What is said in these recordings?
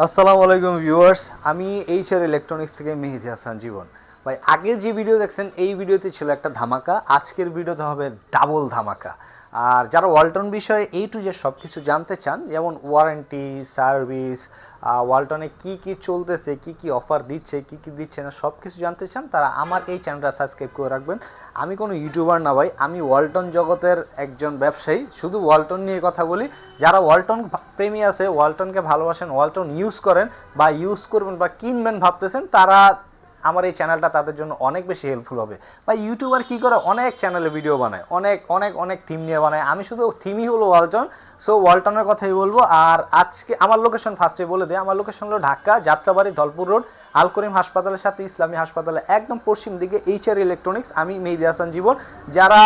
আসসালামু আলাইকুম ভিউয়ার্স, আমি এইচআর ইলেকট্রনিক্স থেকে মেহেদি হাসান জীবন। ভাই, আগের যে ভিডিও দেখছেন, এই ভিডিওতে ছিল একটা ধামাকা, আজকের ভিডিওতে হবে ডাবল ধামাকা। আর যারা ওয়ালটন বিষয়ে এই টু যে সব কিছু জানতে চান, যেমন ওয়ারেন্টি সার্ভিস ওয়ালটনে কি কি চলতেছে, কি কি অফার দিচ্ছে, কি কি দিচ্ছে না সব কিছু জানতে চান, তারা আমার এই চ্যানেলটা সাবস্ক্রাইব করে রাখবেন। আমি কোনো ইউটিউবার না ভাই, আমি ওয়ালটন জগতের একজন ব্যবসায়ী, শুধু ওয়ালটন নিয়ে কথা বলি। যারা ওয়ালটন প্রেমী আছে ওয়ালটনকে ভালোবাসেন ওয়ালটন ইউজ করেন বা ইউজ করবেন বা কিনবেন ভাবতেছেন, তারা আমার এই চ্যানেলটা তাদের জন্য অনেক বেশি হেল্পফুল হবে। বা ইউটিউবার কি করে অনেক চ্যানেলে ভিডিও বানায়, অনেক অনেক অনেক থিম নিয়ে বানায়। আমি শুধু থিমই হলো ওয়ালটন সো ওয়ালটনের কথাই বলব। আর আজকে আমার লোকেশন ফার্স্টে বলে দিই। আমার লোকেশন হলো ঢাকা, যাত্রাবাড়ি, ধলপুর রোড, আল করিম হাসপাতালের সাথে, ইসলামী হাসপাতালে, একদম পশ্চিম দিকে এইচআর ইলেকট্রনিক্স আমি মেহেদি হাসান জীবন। যারা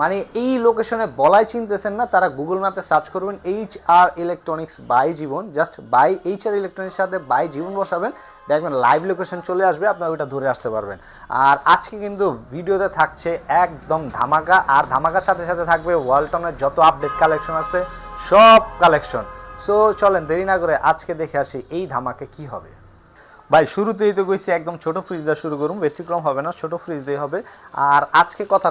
মানে এই লোকেশনে বলাই চিনতেছেন না, তারা গুগল ম্যাপে সার্চ করবেন H R electronics by Jibon. Just by H R electronics সাথে বাই জীবন বসাবেন। দেখবেন লাইভ লোকেশন চলে আসবে, আপনার ওইটা ধরে আসতে পারবেন। আর আজকে কিন্তু ভিডিওতে থাকছে একদম ধামাকা। আর ধামাকার সাথে সাথে থাকবে ওয়ালটনের যত আপডেট কালেকশন আছে সব কালেকশন। সো চলেন, দেরি না করে আজকে দেখে আসি এই ধামাকে কি হবে। ভাই, শুরুতেই তো গেছি একদম ছোট ফ্রিজ দিয়ে শুরু করুন ব্যতিক্রম হবে না, ছোট ফ্রিজ দিয়ে হবে। আর আজকে কথা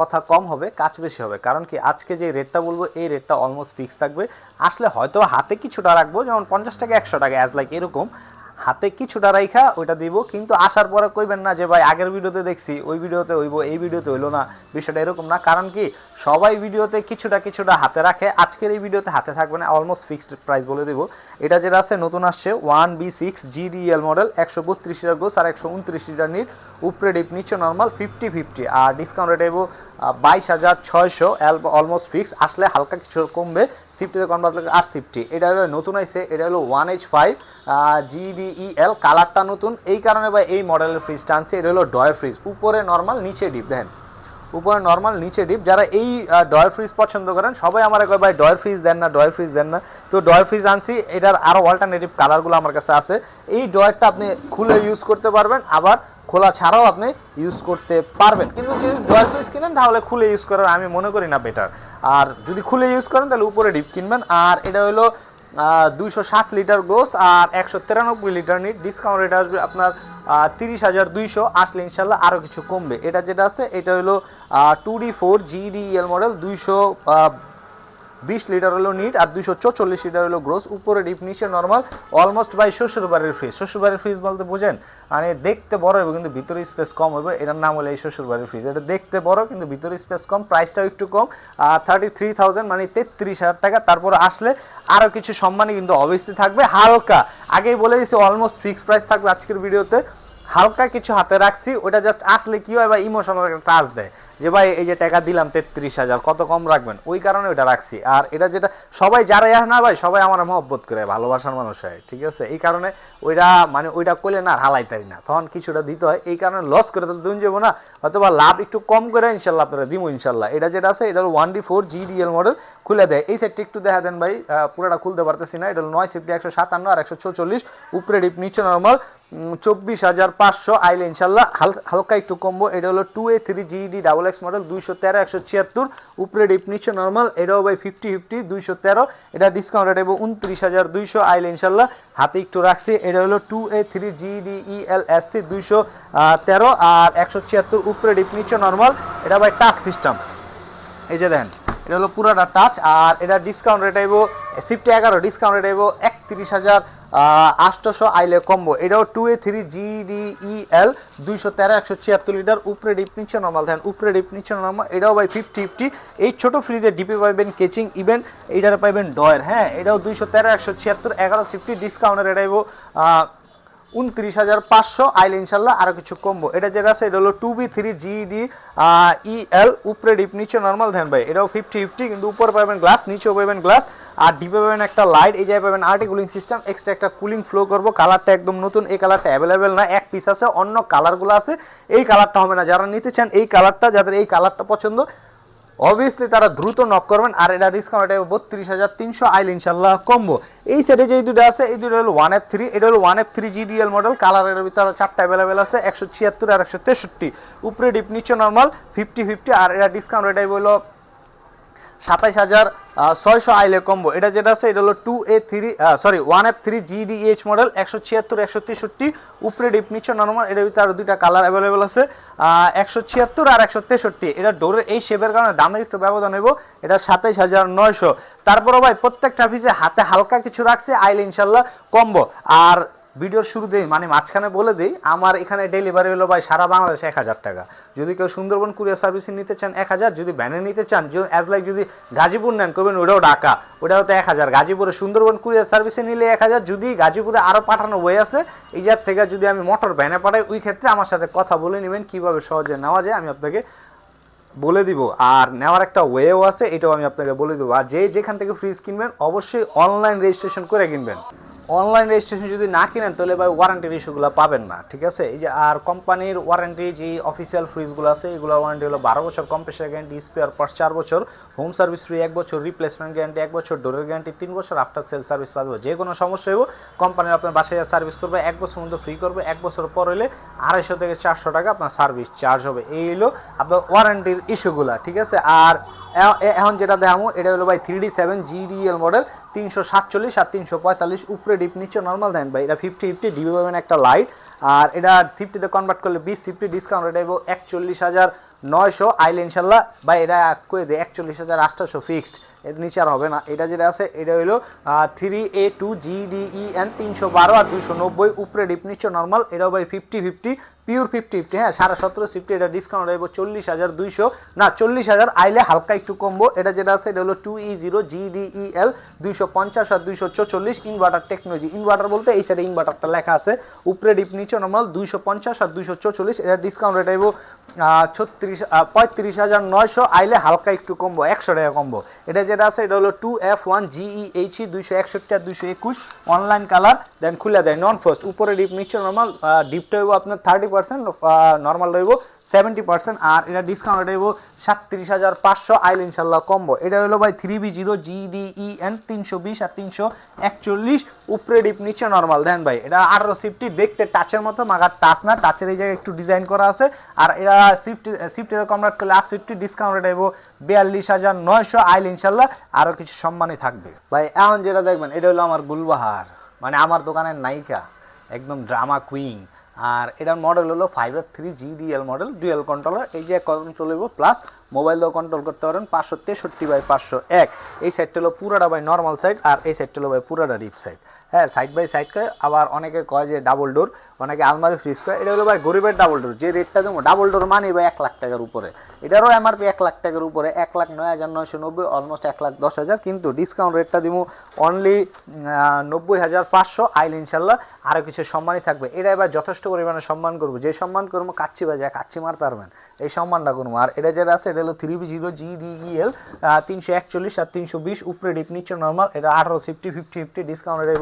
কথা কম হবে, কাজ বেশি হবে। কারণ কি, আজকে যে রেটটা বলব, এই রেটটা অলমোস্ট ফিক্স থাকবে। আসলে হয়তো হাতে কিছুটা রাখব, যেমন পঞ্চাশ টাকা, একশো টাকা অ্যাজ লাইক এরকম। হাতে কিছুটা রাইখা ওইটা দিব, কিন্তু আসার পরে কইবেন না যে, ভাই, আগের ভিডিওতে দেখছি, ওই ভিডিওতে হইব, এই ভিডিওতে হইল না। বিষয়টা এরকম না, কারণ কি সবাই ভিডিওতে কিছুটা কিছুটা হাতে রাখে। আজকের এই ভিডিওতে হাতে থাকবে না অলমোস্ট ফিক্সড প্রাইস বলে দিব। এটা যেটা আছে, নতুন আসছে one B six GDL model একশো বত্রিশ লিটার গোস আর একশো উনত্রিশ লিটার নিট উপরে ডিপ নিচে নর্মাল ফিফটি ফিফটি আর ডিসকাউন্ট রেট এবো বাইশ হাজার ছয়শো অলমোস্ট ফিক্স আসলে হালকা কিছু কমবে। সিফটিতে কনভার্ট আর সিফটি এটা হলো নতুন আইসে এটা হলো ওয়ান এইচ ফাইভ জিডিইএল কালারটা নতুন। এই কারণে ভাই এই মডেলের ফ্রিজটা আনছে। এটা হলো ডয় ফ্রিজ উপরে নর্মাল নিচে ডিপ দেখেন, উপরে নর্মাল নিচে ডিপ যারা এই ডয়ার ফ্রিজ পছন্দ করেন, সবাই আমার কয়, ভাই ডয়ার ফ্রিজ দেন না ডয় ফ্রিজ দেন না। তো ডয়ার ফ্রিজ আনছি। এটার আরও অল্টারনেটিভ কালারগুলো আমার কাছে আছে। এই ডয়ারটা আপনি খুলে ইউজ করতে পারবেন। আবার খোলা ছাড়াও আপনি ইউজ করতে পারবেন। কিন্তু যদি ফ্রিজ কিনেন, তাহলে খুলে ইউজ করার আমি মনে করি না বেটার আর যদি খুলে ইউজ করেন, তাহলে উপরে ডিপ কিনবেন। আর এটা হলো দুইশো সাত লিটার গোস আর একশো তিরানব্বই লিটার নিট। ডিসকাউন্ট রেট আসবে আপনার তিরিশ হাজার দুইশো। আসলে ইনশাল্লাহ আরও কিছু কমবে। এটা যেটা আছে, এটা হলো two D four GDL model দুইশো বিশ লিটার হলো নিট আর দুইশো চৌচল্লিশ লিটার হলো গ্রোস উপরে ডিপ নিচে নর্মাল অলমোস্ট বাই শ্বশুর বাড়ির ফ্রিজ শ্বশুর বাড়ির ফ্রিজ বলতে বোঝেন? মানে দেখতে বড় হবে কিন্তু ভিতরে স্পেস কম হবে, এটার নাম হলো এই শ্বশুর বাড়ির ফ্রিজ এটা দেখতে বড় কিন্তু ভিতরে স্পেস কম প্রাইসটাও একটু কম। আর থার্টি থ্রি থাউজেন্ড মানে তেত্রিশ হাজার টাকা। তারপর আসলে আরও কিছু সম্মানই কিন্তু অবশ্যই থাকবে। হালকা, আগেই বলে দিয়েছি অলমোস্ট ফিক্সড প্রাইস থাকবে আজকের ভিডিওতে। হালকা কিছু হাতে রাখছি, ওটা জাস্ট আসলে কি হয় বা ইমোশনাল একটা টাচ দেয়। যে ভাই, এই যে টাকা দিলাম তেত্রিশ হাজার, কত কম রাখবেন? ওই কারণে ওটা রাখছি। আর এটা যেটা, সবাই যারাই আসে না ভাই, সবাই আমার মহব্বত করে, ভালোবাসার মানুষ হয়, ঠিক আছে? এই কারণে ওইটা মানে ওইটা করলে না হালাই তারি না। তখন কিছুটা দিতে হয়, এই কারণে লস করে তো দুন যাব না। অথবা লাভ একটু কম করে ইনশাল্লাহ আপনারা দিব ইনশাল্লাহ। এটা যেটা আছে এটা one D four GDL model খুলে দেয়। এই সেটটি একটু দেখা দেন ভাই পুরোটা খুলতে পারতেছি না। এটা হলো নয় সিফটি, একশো সাতান্ন আর একশো চৌচল্লিশ। উপরে ডিপ নিচে নর্মাল চব্বিশ হাজার পাঁচশো আইলে ইনশাল্লাহ হালকা একটু কমবো। এটা হলো two A three GD double X model দুইশো তেরো, একশো ছিয়াত্তর, উপরে ডিপ নিচে নর্মাল এটাও ভাই ফিফটি ফিফটি দুইশো তেরো, এটা ডিসকাউন্ট রেট এবং উনত্রিশ হাজার দুইশো, আইলে ইনশাল্লাহ হাতে একটু রাখছি, এটা হলো two A three GD EL S C দুইশো তেরো আর একশো ছিয়াত্তর, উপরে ডিপ নিচে নর্মাল এটা ভাই টাচ সিস্টেম এই যে দেখেন, এটা হলো পুরাটা টাচ আর এটা ডিসকাউন্ট রেট আইব সিফটি এগারো ডিসকাউন্ট রেট আইব একত্রিশ হাজার আটশোশো আইলে কম্বো এটাও টু এ থ্রি জিডিইএল দুইশো তেরো, একশো ছিয়াত্তর লিটার উপরে ডিপ নিচে নর্মাল দেখেন উপরে ডিপ নিচে নর্মাল এটাও ভাই ফিফটি ফিফটি এই ছোট ফ্রিজে ডিপে পাইবেন কেচিং ইভেন্ট এইটারে পাইবেন ডয়ের হ্যাঁ এটাও দুইশো তেরো, একশো ছিয়াত্তর, এগারো ফিফটি ডিসকাউন্টের এটা আইব। উনত্রিশ হাজার পাঁচশো আইলে ইনশাল্লাহ আরও কিছু কমবো এটা যেটা আছে, এটা হলো two B three GD EL উপরে ডিপ নিচে নর্মাল ধ্যান ভাই, এটাও ফিফটি ফিফটি কিন্তু উপরে পাবেন গ্লাস নিচেও পাবেন গ্লাস আর ডিপে পাবেন একটা লাইট এই জায়গায় পাবেন আর্টি কুলিং সিস্টেম এক্সট্রা একটা কুলিং ফ্লো করব। কালারটা একদম নতুন, এই কালারটা অ্যাভেলেবেল না, এক পিস আছে, অন্য কালারগুলো আছে, এই কালারটা হবে না। যারা নিতে চান এই কালারটা যাদের এই কালারটা পছন্দ অবভিয়াসলি তারা দ্রুত নক করবেন, আর এটা ডিসকাউন্ট বত্রিশ হাজার তিনশো আইল ইনশাল্লাহ কমবো। এই সেটে যে দুটো আছে, এই দুটো হলো ওয়ান এফ থ্রি এটা হলো one F three GDL model কালারের ভিতরে চারটা অ্যাভেলেবেল আছে, একশো ছিয়াত্তর আর একশো তেষট্টি। উপরে ডিপ নিচে নর্মাল ফিফটি ফিফটি আর এটা ডিসকাউন্ট এটা হলো সাতাইশ হাজার ছয়শো আইলে কম্বো এটা যেটা আছে, এটা হলো two A three sorry one F three GDH model একশো ছিয়াত্তর, একশো তেষট্টি, উপরে ডিপ নিচে নর্মাল এটার ভিতরে আরও দুইটা কালার অ্যাভেলেবেল আছে একশো ছিয়াত্তর আর একশো তেষট্টি। এটা ডোরের এই শেপের কারণে দামের একটু ব্যবধান হইব, এটা সাতাইশ হাজার নয়শো। তারপরও ভাই, প্রত্যেকটা পিসে হাতে হালকা কিছু রাখছে, আইলে ইনশাল্লাহ কম্বো আর ভিডিওর শুরুতেই মানে মাঝখানে বলে দিই, আমার এখানে ডেলিভারি হলো ভাই সারা বাংলাদেশে এক হাজার টাকা। যদি কেউ সুন্দরবন কুরিয়ার সার্ভিসে নিতে চান এক হাজার, যদি ভ্যানে নিতে চান অ্যাজ লাইক যদি গাজীপুর নেন করবেন ওটাও ঢাকা ওটা হতো এক হাজার। গাজীপুরে সুন্দরবন কুরিয়ার সার্ভিসে নিলে এক হাজার, যদি গাজীপুরে আরও পাঠানো বই আছে, এই জার থেকে যদি আমি মোটর ভ্যানে পাঠাই, ওই ক্ষেত্রে আমার সাথে কথা বলে নেবেন, কীভাবে সহজে নেওয়া যায়, আমি আপনাকে বলে দিব। আর নেওয়ার একটা ওয়েও আছে, এটাও আমি আপনাকে বলে দেবো। আর যে যেখান থেকে ফ্রিজ কিনবেন, অবশ্যই অনলাইন রেজিস্ট্রেশন করে কিনবেন। অনলাইন রেজিস্ট্রেশন যদি না কিনেন, তাহলে ভাই ওয়ারেন্টির ইস্যুগুলো পাবেন না, ঠিক আছে? এই যে আর কোম্পানির ওয়ারেন্টি যে অফিসিয়াল ফ্রিজগুলো আছে, এগুলো ওয়ারেন্টি হলো বারো বছর কম্প্রেসার গ্যারান্টি স্পেয়ার পার্টস চার বছর হোম সার্ভিস ফ্রি এক বছর রিপ্লেসমেন্ট গ্যারান্টি এক বছর ডোরের গ্যারান্টি তিন বছর আফটার সেল সার্ভিস পাবো যে কোনো সমস্যা হইব কোম্পানি আপনার বাসায় সার্ভিস করবে, এক বছর মধ্যে ফ্রি করবে, এক বছর পর হলে আড়াইশো থেকে চারশো টাকা আপনার সার্ভিস চার্জ হবে। এই হলো আপনার ওয়ারেন্টির ইস্যুগুলা ঠিক আছে? আর এখন যেটা দেখাবো, এটা হলো ভাই three D seven GDL model তিনশো সাতচল্লিশ আর তিনশো পঁয়তাল্লিশ উপরে ডিপ নিচে নর্মাল দেন ভাই। এটা ফিফটি ফিফটি ডিবি পাবেন একটা লাইট আর এটা সিফটিতে কনভার্ট করলে বিশ সিফটি ডিসকাউন্ট এটা একচল্লিশ হাজার নয়শো। আইলে ইনশাল্লাহ বা এটা করে দেয় একচল্লিশ হাজার আটশোশো ফিক্সড নিচে আর হবে না। এটা যেটা আছে, এটা হলো three A two GDE N তিনশো বারো আর দুশো নব্বই। উপরে ডিপ নিচে নর্মাল এটাও ভাই fifty fifty pure fifty fifty হ্যাঁ সাড়ে সতেরো ফিফটি এটা ডিসকাউন্ট হইব চল্লিশ হাজার দুইশো। না, চল্লিশ হাজার আইলে হালকা একটু কমবো। এটা যেটা আছে, এটা হলো টু ই জিরো জিডিইএল দুইশো পঞ্চাশ আর দুইশো চৌচল্লিশ ইনভার্টার টেকনোলজি ইনভার্টার বলতে এই সাইডে ইনভার্টারটা লেখা আছে। উপরে ডিপ নিচে নর্মাল দুইশো পঞ্চাশ আর দুইশো চৌচল্লিশ, এটা ডিসকাউন্ট রেট হইব ছত্রিশ পঁয়ত্রিশ হাজার নয়শো। আইলে হালকা একটু কমবো, একশো টাকা কমবো। এটা যেটা আছে, এটা হলো two F one GE H দুইশো একষট্টি আর দুইশো একুশ অনলাইন কালার দেন খুলে দেয় নন ফার্স্ট উপরে ডিপ নিচে নর্মাল ডিপটা হইব আপনার থার্টি পার্সেন্ট নর্মাল রইব। সেভেন্টি পার্সেন্ট আর এটা ডিসকাউন্ট রইব সাতত্রিশ হাজার পাঁচশো আইল ইনশাল্লাহ কম্বো এটা হলো ভাই three B zero GDE N তিনশো বিশ আর তিনশো একচল্লিশ। উপরে ডিপ নিচে নর্মাল দেন ভাই, এটা আঠারো সিফটি দেখতে টাচের মতো মাগার টাচ না। টাচের এই জায়গায় একটু ডিজাইন করা আছে। আর এটা সিফটি সিফটি কনভার্ট করলে আর ফিফটি ডিসকাউন্ট এটা হইব বিয়াল্লিশ হাজার নয়শো আইল ইনশাল্লাহ। আরও কিছু সম্মানই থাকবে। ভাই, এখন যেটা দেখবেন, এটা হলো আমার গুলবাহার। মানে আমার দোকানের নায়িকা। একদম ড্রামা কুইন আর এটার মডেল হলো five F three GDL model dual controller এই যে কন্ট্রোল হইব প্লাস মোবাইলও কন্ট্রোল করতে পারেন পাঁচশো তেষট্টি বাই পাঁচশো এক। এই সাইডটা হলো পুরাটা বাই নর্মাল সাইড আর এই সাইডটা হলো বাই পুরাটা রিপ সাইড হ্যাঁ সাইড বাই সাইড করে আবার অনেকে কয় যে ডাবল ডোর অনেকে আলমারি ফ্রিজ করে। এটা হলো ভাই গরিবের ডাবল ডোর যে রেটটা দেবো ডাবল ডোর মানে ভাই এক লাখ টাকার উপরে। এটারও এমআরপি এক লাখ টাকার উপরে, এক লাখ নয় হাজার নয়শো নব্বই অলমোস্ট এক লাখ দশ হাজার, কিন্তু ডিসকাউন্ট রেটটা দিব অনলি নব্বই হাজার পাঁচশো, আইল ইনশাল্লাহ আরও কিছু সম্মানই থাকবে। এটা এবার যথেষ্ট পরিমাণে সম্মান করব। যে সম্মান করব, কাচ্চি বাজায় কাচ্ছি মারতে পারবেন। এই সম্মানটা করব আর এটা যেটা আছে, এটা হলো থ্রি বি জিরো জিডিইএল তিনশো একচল্লিশ আর তিনশো বিশ, উপরে ডিপ নিচে নর্মাল এটা আঠারো ফিফটি ফিফটি ফিফটি ডিসকাউন্ট এটা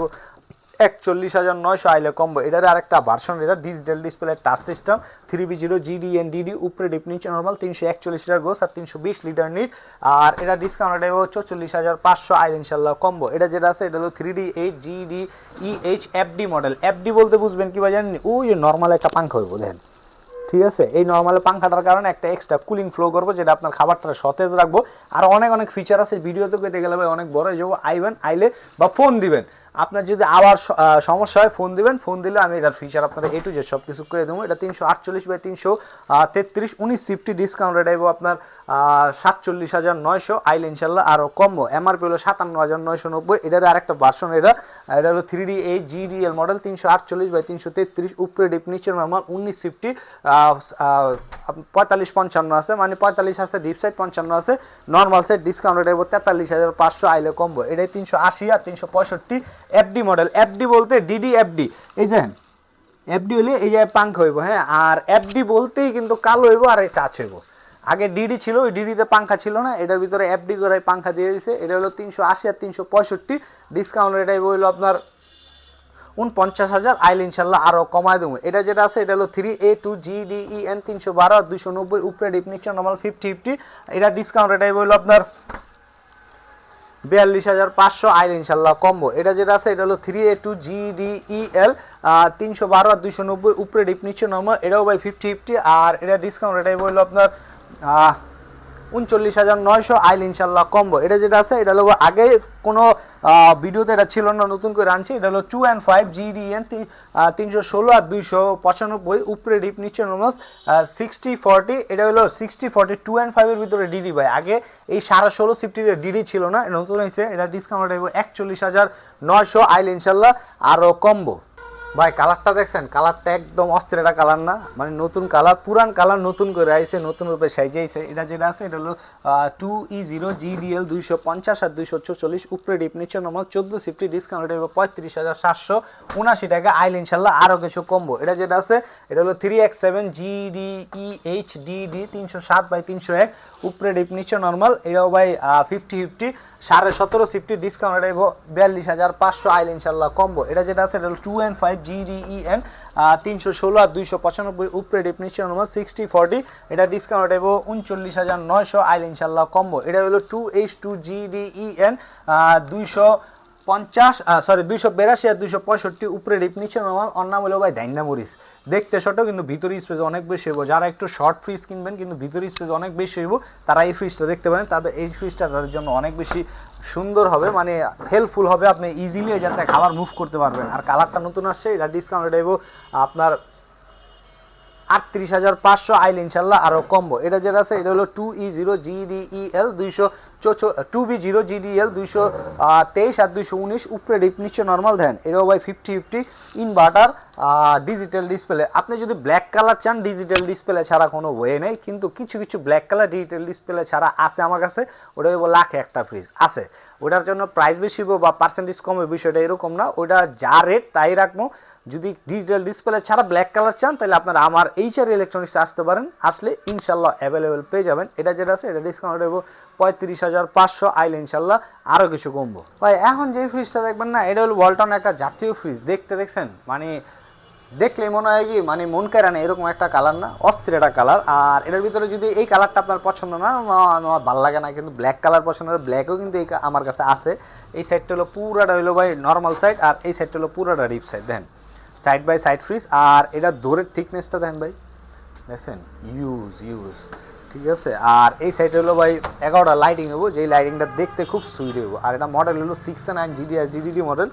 একচল্লিশ হাজার নয়শো আইলে কম্বো এটার আরেকটা ভার্সন এটা digital display touch system three B zero GD N DD উপরে ডিপ নিচে নর্মাল তিনশো একচল্লিশ লিটার গোস আর তিনশো বিশ লিটার নিট আর এটা ডিসকাউন্ট এটা চল্লিশ হাজার পাঁচশো আইল ইনশাল্লাহ কম্বো এটা যেটা আছে, এটা হলো three D eight GD E H FD model FD বলতে বুঝবেন কি ভাই জানেন? ওই নর্মাল একটা পাঙ্খা হইব, দেখেন। ঠিক আছে? এই নর্মাল পাংখাটার কারণে একটা এক্সট্রা কুলিং ফ্লো করব, যেটা আপনার খাবারটা সতেজ রাখব। আর অনেক অনেক ফিচার আছে, ভিডিওতে কেটে গেলে অনেক বড় যাব। আইবেন, আইলে বা ফোন দিবেন। আপনার যদি আবার সমস্যা হয় ফোন দিবেন। ফোন দিলে আমি এটার ফিচার আপনাদের এ টু জেড সব কিছু করে দেবো। এটা তিনশো আটচল্লিশ বাই তিনশো তেত্রিশ। উনিশ সিফটি ডিসকাউন্ট রেট আইব আপনার সাতচল্লিশ হাজার নয়শো। আইল ইনশাল্লাহ আরও কমবো। এমআরপি হলো সাতান্ন হাজার নয়শো নব্বই। এটার আরেকটা ভার্সন এটা এটা হলো three D eight GDL model তিনশো আটচল্লিশ বাই তিনশো তেত্রিশ উপরে ডিপ নিচে নর্মাল উনিশ ফিফটি পঁয়তাল্লিশ পঞ্চান্ন আছে। মানে পঁয়তাল্লিশ আছে ডিপ সাইড পঞ্চান্ন আছে। নর্মাল সাইড ডিসকাউন্ট এটা তেতাল্লিশ হাজার পাঁচশো, আইলে কমবো। এটাই তিনশো আশি আর তিনশো পঁয়ষট্টি। এফডি মডেল এফডি বলতে ডিডি এফডি এই দেখেন এফডি হলে এই যে পাঙ্ক হইব হ্যাঁ? আর এফডি বলতেই কিন্তু কালো হইব আর এই টাচ হইব। আগে ডিডি ছিল, ওই ডিডিতে পাঙ্খা ছিল না, এটার ভিতরে এফডি করে পাঙ্খা দিয়ে দিছে, এটা হলো তিনশো আশি আর তিনশো পঁয়ষট্টি। ডিসকাউন্ট এটাই হইল আপনার উনপঞ্চাশ হাজার, আইল ইনশাল্লাহ আরও কমায় দেবো। এটা যেটা আছে, এটা হলো three A two GDE N তিনশো বারো আর দুশো নব্বই, উপরে ডিপ নিচ্ছে নর্মাল ফিফটি ফিফটি এটা ডিসকাউন্ট এটাই হইল আপনার বিয়াল্লিশ হাজার পাঁচশো, আইল ইনশাল্লাহ কম্বো। এটা যেটা আছে, এটা হলো থ্রি এ টু জিডিইএল তিনশো বারো আর দুইশো নব্বই, উপরে ডিপ নিচ্ছে নর্মাল এটাও ভাই ফিফটি ফিফটি আর এটা ডিসকাউন্ট এটাই বলল আপনার উনচল্লিশ হাজার নয়শো আইল ইনশাল্লাহ কম্বো। এটা যেটা আছে, এটা হলো আগে কোনো ভিডিওতে এটা ছিল না, নতুন করে আনছি। এটা হলো টু অ্যান্ড ফাইভ জিডিএন তিনশো ষোলো আর দুইশো পঁচানব্বই, উপরে ডিপ নিচে নর্মাল সিক্সটি ফর্টি এটা হলো সিক্সটি ফর্টি টু অ্যান্ড ফাইভের ভিতরে ডিডি ভাই। আগে এই সাড়ে ষোলো সিফটির ডিডি ছিল না, নতুন হয়েছে, এটা ডিসকাউন্ট একচল্লিশ হাজার নয়শো আইল ইনশাল্লাহ, আরও কম্বো। ভাই কালারটা দেখছেন? কালারটা একদম অস্থির একটা কালার না? মানে নতুন কালার পুরান কালার নতুন করে আইছে, নতুন রূপে সাইজে আইছে এটা যেটা আছে, এটা হলো টু ই জিরো জিডিএল দুইশো পঞ্চাশ আর দুইশো চল্লিশ উপরে ডিপ নিচে নর্মাল চোদ্দ সিফটি ডিসকাউন্ট এটা পঁয়ত্রিশ হাজার সাতশো। উনাশি টাকা আইল ইনশাল্লাহ আরও কিছু কমবো এটা যেটা আছে, এটা হলো three X seven GDE H DD তিনশো সাত বাই তিনশো এক, উপরে ডিপ নিচে নর্মাল এটাও ভাই ফিফটি ফিফটি সাড়ে সতেরো সিফটি ডিসকাউন্ট এটা বিয়াল্লিশ হাজার পাঁচশো আইল ইনশাল্লাহ কম্বো এটা যেটা আছে, এটা হলো টু এন ফাইভ জিডিইএন তিনশো ষোলো আর দুইশো পঁচানব্বই উপরে ডিপ নিচে সিক্সটি ফর্টি এটা ডিসকাউন্ট এবং উনচল্লিশ হাজার নয়শো আইল ইনশাল্লাহ কম্বো এটা হলো টু এইচ টু জিডিইএন দুইশো পঞ্চাশ সরি দুইশো বিরাশি আর দুইশো পঁয়ষট্টি উপরে ডিপ নিচে নর্মাল অন্য নাম হলো ভাই দেখতে শর্টও কিন্তু ভিতরে স্পেস অনেক বেশি হইব। যারা একটু শর্ট ফ্রিজ কিনবেন, কিন্তু ভিতরে স্পেস অনেক বেশি হইব, তারা এই ফ্রিজটা দেখতে পারেন। তাদের, এই ফ্রিজটা তাদের জন্য অনেক বেশি সুন্দর হবে মানে হেল্পফুল হবে। আপনি ইজিলি যাতে খাবার মুভ করতে পারবেন। আর কালারটা নতুন আসছে, এটা ডিসকাউন্ট এটা আপনার আটত্রিশ হাজার পাঁচশো আইল ইনশাল্লাহ আরও কম্বো। এটা যেটা আছে, এটা হলো two E zero G D E L দুইশো two B zero G D L দুইশো তেইশ আর দুইশো উনিশ। উপরে ডিপ নিচে নর্মাল দেন। এটাও ভাই fifty fifty inverter digital display আপনি যদি ব্ল্যাক কালার চান ডিজিটাল ডিসপ্লে ছাড়া কোনো ওয়ে নেই। কিন্তু কিছু কিছু ব্ল্যাক কালার ডিজিটাল ডিসপ্লে ছাড়া আছে আমার কাছে। ওটা লাখে একটা ফ্রিজ আছে। ওটার জন্য প্রাইস বেশি বা পার্সেন্টেজ কমবে বিষয়টা এরকম না। ওটা যা রেট তাই রাখব। যদি ডিজিটাল ডিসপ্লে ছাড়া ব্ল্যাক কালার চান, তাহলে আপনারা আমার এইচআর ইলেকট্রনিক্স আসতে পারেন। আসলে ইনশাল্লাহ অ্যাভেলেবেল পেয়ে যাবেন। এটা যেটা আছে, এটা ডিসকাউন্ট দেবো। পঁয়ত্রিশ হাজার পাঁচশো আইলে ইনশাল্লাহ আরও কিছু কমবো। ভাই, এখন যে ফ্রিজটা দেখবেন না, এটা হলো ওয়ালটন একটা জাতীয় ফ্রিজ দেখতে দেখছেন? মানে দেখলে মনে হয় কি মানে মন কেরা না, এরকম একটা কালার না, অস্থির একটা কালার আর এটার ভিতরে যদি এই কালারটা আপনার পছন্দ না আমা- আমার ভালো লাগে না, কিন্তু ব্ল্যাক কালার পছন্দ ব্ল্যাকও কিন্তু এই আমার কাছে আছে। এই সাইডটা হলো পুরাটা হলো ভাই নর্মাল সাইড আর এই সাইডটা হলো পুরাটা রিপ সাইড দেখেন। সাইড বাই সাইড ফ্রিজ আর এটা দৌড়ের থিকনেসটা দেখেন ভাই। দেখছেন? ইউজ ইউজ ঠিক আছে? আর এই সাইডে হলো ভাই, এগারোটা লাইটিং হব, যেই লাইটিংটা দেখতে খুব সুইট হব। আর এটা মডেল হলো six nine GDS GDD model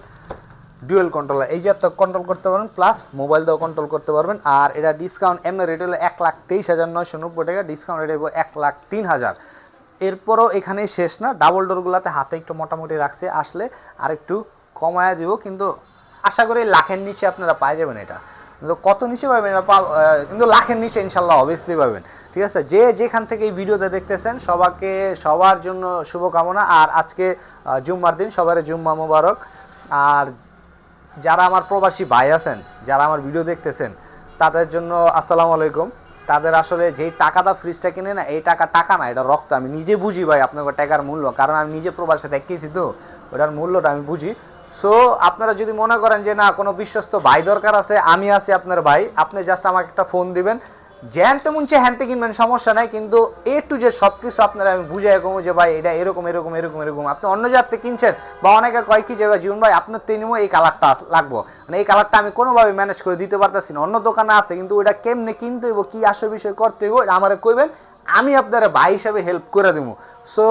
dual controller এই যে তো কন্ট্রোল করতে পারবেন প্লাস মোবাইল দিয়েও কন্ট্রোল করতে পারবেন। আর এটা ডিসকাউন্ট এমনি রেট হলো এক লাখ তেইশ হাজার নয়শো নব্বই টাকা ডিসকাউন্ট রেট হব এক লাখ তিন হাজার। এরপরও এখানে শেষ না ডাবল ডোরগুলোতে হাতে একটু মোটামুটি রাখছে, আসলে আর একটু কমায়া দিব, কিন্তু আশা করি লাখের নিচে আপনারা পাই যাবেন এটা। কিন্তু কত নিচে পাবেন কিন্তু লাখের নিচে ইনশাল্লাহ অবভিয়াসলি পাবেন। ঠিক আছে? যে যেখান থেকে এই ভিডিওতে দেখতেছেন সবাইকে সবার জন্য শুভকামনা। আর আজকে জুম্মার দিন, সবার জুম্মা মোবারক। আর যারা আমার প্রবাসী ভাই আছেন, যারা আমার ভিডিও দেখতেছেন, তাদের জন্য আসসালামু আলাইকুম। তাদের আসলে যেই টাকাটা ফ্রিজটা কিনে না, এই টাকা টাকা না, এটা রক্ত। আমি নিজে বুঝি ভাই আপনাকে টাকার মূল্য, কারণ আমি নিজে প্রবাসে দেখতেছি তো। ওটার মূল্যটা আমি বুঝি। সো আপনারা যদি মনে করেন যে, না, কোনো বিশ্বস্ত ভাই দরকার আছে, আমি আছি আপনার ভাই, আপনি জাস্ট আমাকে একটা ফোন দিবেন। জ্যান তেমন চেয়ে হ্যানতে কিনবেন, সমস্যা নাই, কিন্তু এ টু যে সব কিছু আপনারা আমি বুঝে কমো যে, ভাই, এটা এরকম এরকম এরকম এরকম। আপনি অন্য জাতে কিনছেন বা অনেকে কয় কি যে জীবন ভাই, আপনার তেনিমো এই কালারটা লাগবো। মানে এই কালারটা আমি কোনোভাবে ম্যানেজ করে দিতে পারতেছি না। অন্য দোকানে আছে, কিন্তু ওটা কেমনে কিনতে হইব, কী আসল বিষয় করতে হইব, এটা আমার কইবেন, আমি আপনারা ভাই হিসাবে হেল্প করে দেবো সো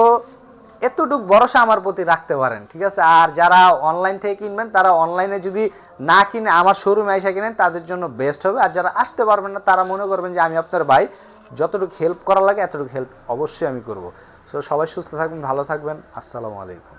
এতটুক ভরসা আমার প্রতি রাখতে পারেন, ঠিক আছে? আর যারা অনলাইন থেকে কিনবেন, তারা অনলাইনে যদি না কিনে আমার শোরুমে এসে কিনেন, তাদের জন্য বেস্ট হবে। আর যারা আসতে পারবেন না, তারা মনে করবেন যে আমি আপনার ভাই। যতটুকু হেল্প করা লাগে, এতটুকু হেল্প অবশ্যই আমি করব। সো সবাই সুস্থ থাকবেন, ভালো থাকবেন। আসসালামু আলাইকুম।